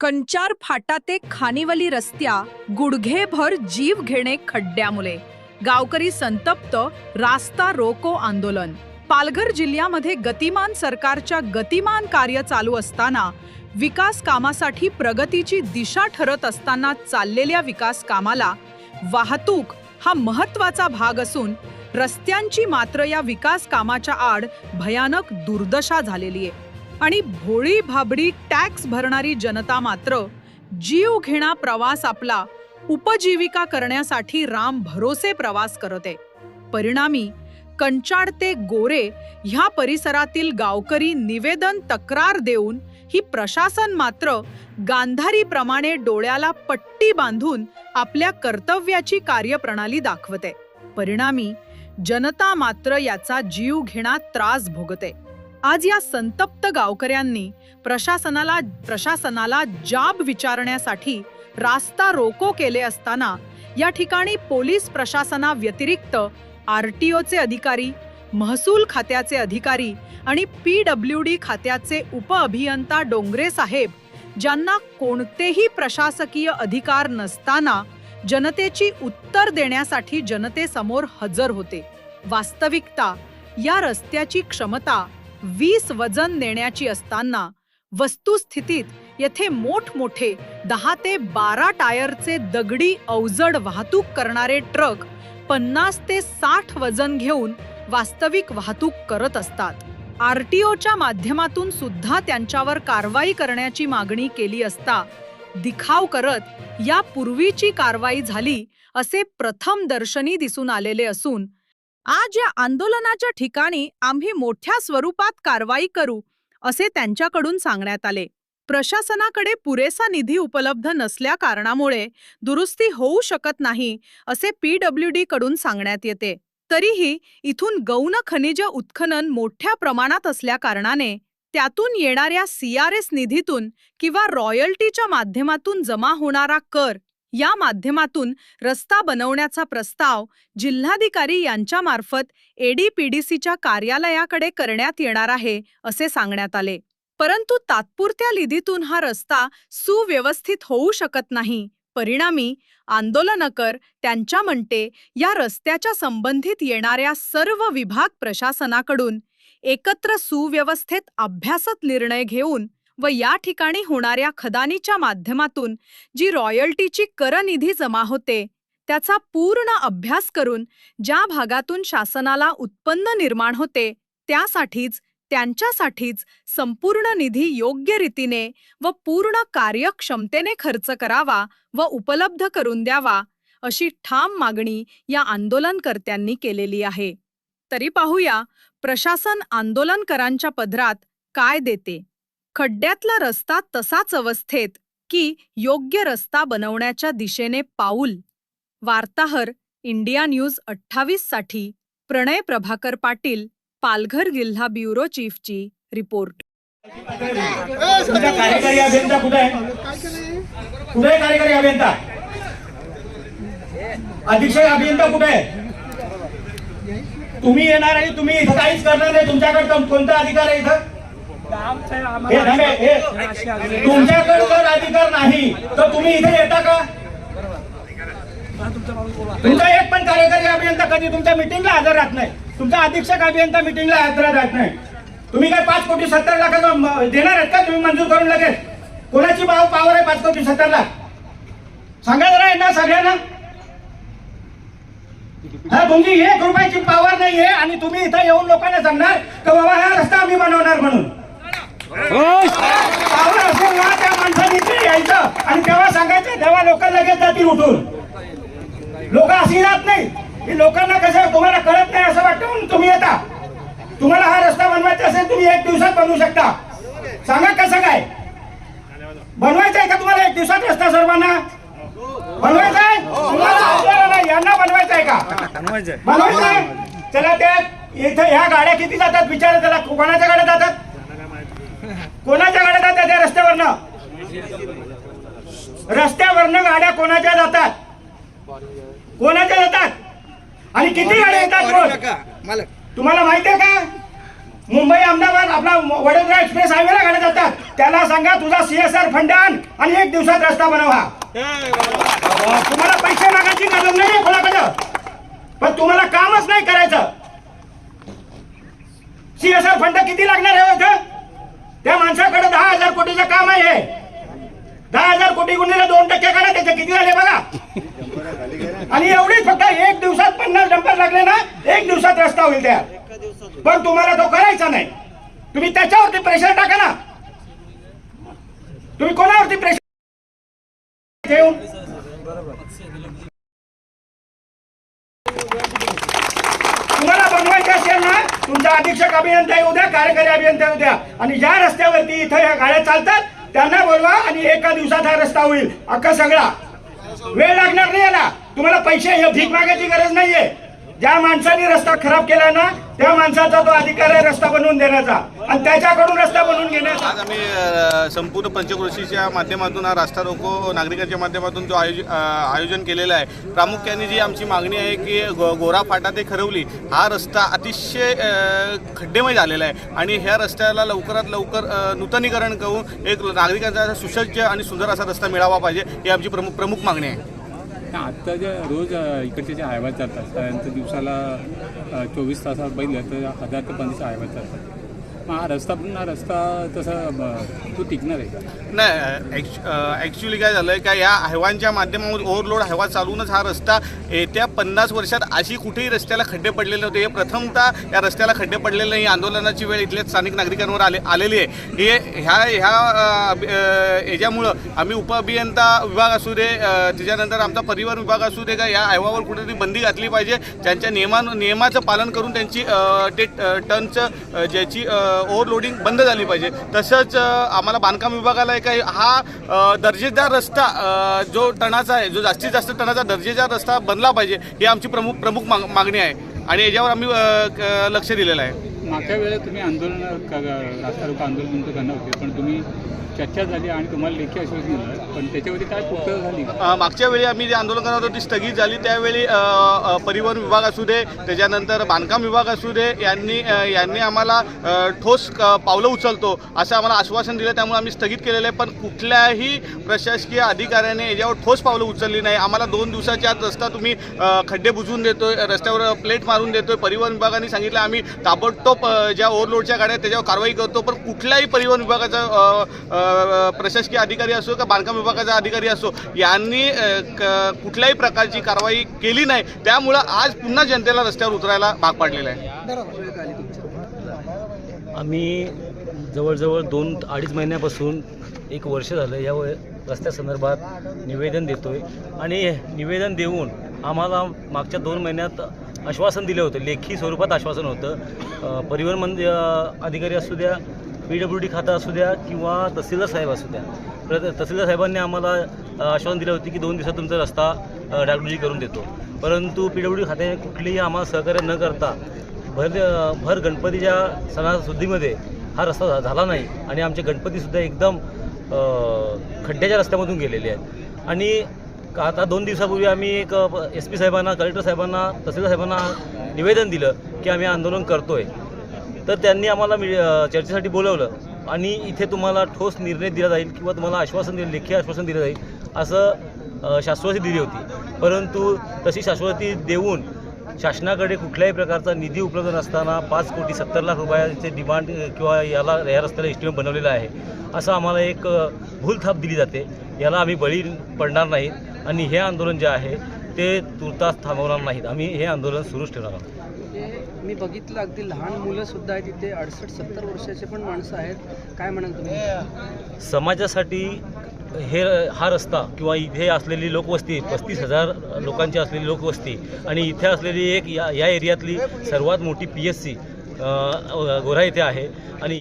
कंचार फाटा ते खानिवली रस्त्या गुडघेभर जीव घेणे खड्ड्यामुळे. गावकरी संतप्त रास्ता रोको आंदोलन. पालघर जिल्ह्यामध्ये गतिमान सरकारच्या गतिमान कार्य चालू असताना विकास कामासाठी प्रगतीची दिशा ठरत असताना चाललेल्या विकास कामाला वाहतूक हा महत्त्वाचा भाग असून रस्त्यांची मात्र या विकास कामाच्या आड भयानक दुर्दशा झालेली आहे. आणि भोळी भाबडी टॅक्स भरणारी जनता मात्र जीव घेणा प्रवास आपला उपजीविका करण्यासाठी राम भरोसे प्रवास करते. परिणामी कंचाड ते गोरे ह्या परिसरातील गावकरी निवेदन तक्रार देऊन ही प्रशासन मात्र गांधारीप्रमाणे डोळ्याला पट्टी बांधून आपल्या कर्तव्याची कार्यप्रणाली दाखवते. परिणामी जनता मात्र याचा जीव घेणा त्रास भोगते. आज या संतप्त गावकऱ्यांनी प्रशासनाला प्रशासनाला जाब विचारण्यासाठी रास्ता रोको केले असताना या ठिकाणी पोलीस प्रशासनाव्यतिरिक्त ओचे अधिकारी महसूल खात्याचे अधिकारी आणि पी डब्ल्यू डी खात्याचे उपअभियंता डोंगरे साहेब ज्यांना कोणतेही प्रशासकीय अधिकार नसताना जनतेची उत्तर देण्यासाठी जनतेसमोर हजर होते. वास्तविकता या रस्त्याची क्षमता वीस वजन नेण्याची असताना वस्तुस्थितीत येथे मोठमोठे दहा ते बारा टायरचे दगडी अवजड वाहतूक करणारे ट्रक पन्नास ते साठ वजन घेऊन वास्तविक वाहतूक करत असतात. आरटीओच्या माध्यमातून सुद्धा त्यांच्यावर कारवाई करण्याची मागणी केली असता दिखाव करत या पूर्वीची कारवाई झाली असे प्रथम दर्शनी दिसून आलेले असून आज या आंदोलनाच्या ठिकाणी आम्ही मोठ्या स्वरूपात कारवाई करू असे त्यांच्याकडून सांगण्यात आले. प्रशासनाकडे पुरेसा निधी उपलब्ध नसल्या कारणामुळे दुरुस्ती होऊ शकत नाही असे पी डब्ल्यू डी कडून सांगण्यात येते. तरीही इथून गौण खनिज उत्खनन मोठ्या प्रमाणात असल्या कारणाने त्यातून येणाऱ्या सीआरएस निधीतून किंवा रॉयल्टीच्या माध्यमातून जमा होणारा कर या माध्यमातून रस्ता बनवण्याचा प्रस्ताव जिल्हाधिकारी यांच्यामार्फत एडीपीडीसीच्या कार्यालयाकडे करण्यात येणार आहे असे सांगण्यात आले. परंतु तात्पुरत्या निधीतून हा रस्ता सुव्यवस्थित होऊ शकत नाही. परिणामी आंदोलनकर त्यांच्या म्हणते या रस्त्याच्या संबंधित येणाऱ्या सर्व विभाग प्रशासनाकडून एकत्र सुव्यवस्थेत अभ्यासत निर्णय घेऊन व या ठिकाणी होणाऱ्या खदानीच्या माध्यमातून जी रॉयल्टीची करनिधी जमा होते त्याचा पूर्ण अभ्यास करून ज्या भागातून शासनाला उत्पन्न निर्माण होते त्यासाठीच त्यांच्यासाठीच संपूर्ण निधी योग्य रीतीने व पूर्ण कार्यक्षमतेने खर्च करावा व उपलब्ध करून द्यावा अशी ठाम मागणी या आंदोलनकर्त्यांनी केलेली आहे. तरी पाहूया प्रशासन आंदोलनकरांच्या पदरात काय देते? खड्ड्यातला रस्ता तसाच अवस्थेत की योग्य रस्ता बनवण्याच्या दिशेने पाऊल. वार्ताहर इंडिया न्यूज अठ्ठावीससाठी प्रणय प्रभाकर पाटील पालघर जिल्हा ब्युरो चीफची रिपोर्ट. कार्यकारी अभियंता कुठे कुठे आहे कार्यकारी अभियंता? अधीक्षक अभियंता कुठे आहे? तुम्ही येणार आणि तुम्ही इथं काहीच करणार नाही. तुमच्याकडे कोणता अधिकार आहे इथं? हे हे तुमच्याकडे जर अधिकार नाही तर तुम्ही इथे येता का? तुमचा एक पण कार्यकारी अभियंता कधी तुमच्या मिटिंगला हजर राहत नाही. तुमचा अधीक्षक अभियंता मिटिंगला हजर राहत नाही. तुम्ही काय पाच कोटी सत्तर लाखाचं म- देणार आहेत का? तुम्ही मंजूर करून लगेच. कोणाची भाव पावर आहे पाच कोटी सत्तर लाख सांगा जरा यांना सगळ्यांना. हा तुमची एक रुपयाची पावर नाहीये आणि तुम्ही इथं येऊन लोकांना सांगणार का बाबा हा रस्ता आम्ही बनवणार म्हणून? त्या माणसाने यायचं आणि तेव्हा सांगायचं तेव्हा लोक लगेच जातील उठून लोक अशी जात नाही की लोकांना कसं तुम्हाला कळत नाही असं वाटतं म्हणून तुम्ही येता तुम्हाला हा रस्ता बनवायचा असेल तुम्ही एक दिवसात बनवू शकता सांगा कसं काय बनवायचं आहे का तुम्हाला एक दिवसात रस्ता सर्वांना बनवायचा आहे तुम्हाला यांना बनवायचा आहे का बनवायचं आहे चला त्या इथं ह्या गाड्या किती जातात? विचारा त्याला कोणाच्या गाड्या जातात? कोणाच्या गाड्या जातात त्या रस्त्यावरनं? रस्त्यावरनं गाड्या कोणाच्या जातात? कोणाच्या जातात? आणि किती गाड्या येतात रोज? तुम्हाला माहिती आहे का? मुंबई अहमदाबाद आपला वडोदरा एक्सप्रेस हायवेला गाड्या जातात. त्याला सांगा तुझा सीएसआर फंड आण आणि एक दिवसात रस्ता बनवा. तुम्हाला पैसे मागायची गरज नाही कोणाकडं. पण तुम्हाला कामच नाही करायचं. सीएसआर फंड किती लागणार आहे हो इथं? त्या माणसाकडे दहा हजार कोटीचं काम आहे. हे दहा हजार कोटी गुन्हेला दोन टक्के करा त्याचे किती झाले बघा. आणि एवढीच फक्त एक दिवसात पन्नास डंपर लागले ना एक दिवसात रस्ता होईल त्या. पण तुम्हाला तो करायचा नाही. तुम्ही त्याच्यावरती प्रेशर टाका ना. तुम्ही कोणावरती प्रेशर ठेवून तुम्हाला बनवायचे असेल ना तुमचा अधीक्षक अभियंता येऊ द्या कार्यकारी अभियंता येऊ द्या. आणि ज्या रस्त्यावरती इथं ह्या गाड्या चालतात त्यांना बोलवा आणि एका दिवसात हा रस्ता होईल. अख्खा सगळा. वेळ लागणार नाही याला. तुम्हाला पैसे हे भीक मागायची गरज नाहीये. ज्या माणसाने रस्ता खराब केला ना त्या माणसाचा तो अधिकार आहे रस्ता बनवून देण्याचा. आणि त्याच्याकडून रस्ता बनवून घेण्याचा. आज आम्ही अ, संपूर्ण पंचक्रोशीच्या माध्यमातून हा रास्ता रोको नागरिकांच्या माध्यमातून जो आयोज अ, आयोजन केलेलं आहे प्रामुख्याने जी आमची मागणी आहे की गो गोरा फाटा ते खरवली हा रस्ता अतिशय अ, खड्डेमय झालेला आहे. आणि ह्या रस्त्याला लवकरात लवकर अ, नूतनीकरण करून एक नागरिकांचा सुसज्ज आणि सुंदर असा रस्ता मिळावा पाहिजे ही आमची प्रमुख प्रमुख मागणी आहे. आत्ता जे रोज अ, इकडचे जे हायवा चालतात त्यांचं दिवसाला चोवीस तासात बघितलं तर हजार ते पंधराशे हायवा चालतात मग हा रस्ता पुन्हा रस्ता तसा ब- तो टिकणार आहे. का नाही ॲक्च्युली काय झालं आहे का या हैवांच्या माध्यमातून ओव्हरलोड हैवा चालूनच हा रस्ता येत्या पन्नास वर्षात अशी कुठेही रस्त्याला खड्डे पडलेले नव्हते हे प्रथमतः या रस्त्याला खड्डे पडलेले नाही आंदोलनाची वेळ इथल्या स्थानिक नागरिकांवर आले आलेली आहे. हे ह्या ह्या याच्यामुळं आम्ही उपअभियंता विभाग असू दे त्याच्यानंतर आमचा परिवहन विभाग असू दे का या हैवावर कुठेतरी बंदी घातली पाहिजे. त्यांच्या नियमा नियमाचं पालन करून त्यांची ते टनचं ज्याची ओव्हरलोडिंग बंद झाली पाहिजे. तसंच आम्हाला बांधकाम विभागाला एक आहे, हा दर्जेदार रस्ता जो टणाचा आहे जो जास्तीत जास्त टणाचा दर्जेदार रस्ता बनला पाहिजे ही आमची प्रमुख प्रमुख माग- मागणी आहे. आणि याच्यावर आम्ही लक्ष दिलेलं आहे. मागच्या वेळेला तुम्ही आंदोलन रास्ता रोको आंदोलन करणार होते पण तुम्ही चर्चा झाली आणि तुम्हाला लेखी आश्वासन दिलं पण त्याच्यावरती काय पूर्तता झाली? मागच्या वेळी आम्ही जे आंदोलन करत होतो ती स्थगित झाली. त्यावेळी परिवहन विभाग असू दे त्याच्यानंतर बांधकाम विभाग असू दे यांनी यांनी आम्हाला ठोस पावलं उचलतो असं आम्हाला आश्वासन दिलं. त्यामुळे आम्ही स्थगित केलेलं आहे. पण कुठल्याही प्रशासकीय अधिकाऱ्याने याच्यावर ठोस पावलं उचलली नाही. आम्हाला दोन दिवसाच्या आत रस्ता तुम्ही खड्डे बुजवून देतोय रस्त्यावर प्लेट मारून देतोय. परिवहन विभागाने सांगितलं आम्ही ताबडतोब ज्या ओव्हरलोडच्या गाड्या त्याच्यावर कारवाई करतो. पण कुठल्याही परिवहन विभागाचा प्रशासकीय अधिकारी असो का बांधकाम विभागाचा अधिकारी असो यांनी क- कुठल्याही प्रकारची कारवाई केली नाही. त्यामुळं आज पुन्हा जनतेला रस्त्यावर उतरायला भाग पाडलेला आहे. आम्ही जवळजवळ दोन अडीच महिन्यापासून एक वर्ष झालं या रस्त्यासंदर्भात निवेदन देतो आहे आणि निवेदन देऊन आम्हाला मागच्या दोन महिन्यात आश्वासन दिलं होतं. लेखी स्वरूपात आश्वासन होतं. परिवहन मंद अधिकारी असू द्या पी डब्ल्यू डी खाता असू द्या किंवा तहसीलदार साहेब असू द्या. तर तहसीलदार साहेबांनी आम्हाला आश्वासन दिलं होतं की दोन दिवसात तुमचा रस्ता डागडुजी करून देतो. परंतु पी डब्ल्यू डी खात्याने कुठलीही आम्हाला सहकार्य न करता भर भर गणपतीच्या सणासुद्धीमध्ये हा रस्ता झा- झाला नाही आणि आमचे गणपतीसुद्धा एकदम खड्ड्याच्या रस्त्यामधून गेलेले आहेत. आणि का- आता दोन दिवसापूर्वी आम्ही एक एस पी साहेबांना कलेक्टर साहेबांना तहसीलदार साहेबांना निवेदन दिलं की आम्ही आंदोलन करतो आहे तर त्यांनी आम्हाला मि चर्चेसाठी बोलवलं आणि इथे तुम्हाला ठोस निर्णय दिला जाईल किंवा तुम्हाला आश्वासन दिलं लेखी आश्वासन दिलं जाईल असं शाश्वती दिली होती. परंतु तशी शाश्वती देऊन शासनाकडे कुठल्याही प्रकारचा निधी उपलब्ध नसताना पाच कोटी सत्तर लाख रुपयाचे डिमांड किंवा याला या रस्त्याला एस्टिमेट बनवलेला आहे असं आम्हाला एक भूलथाप दिली जाते. याला आम्ही बळी पडणार नाहीत आणि हे आंदोलन जे आहे ते तुर्तास थांबवणार नाहीत. आम्ही हे आंदोलन सुरूच ठेवणार आहोत. मी बघितलं अगदी लहान मुलं सुद्धा आहेत तिथे अडसष्ट सत्तर वर्षाचे पण माणसं आहेत. काय म्हणाल तुम्ही? समाजासाठी हे हा रस्ता किंवा इथे असलेली लोकवस्ती पस्तीस हजार लोकांची असलेली लोकवस्ती आणि इथे असलेली एक या या एरियातली सर्वात मोठी पी एस सी गोरा इथे आहे. आणि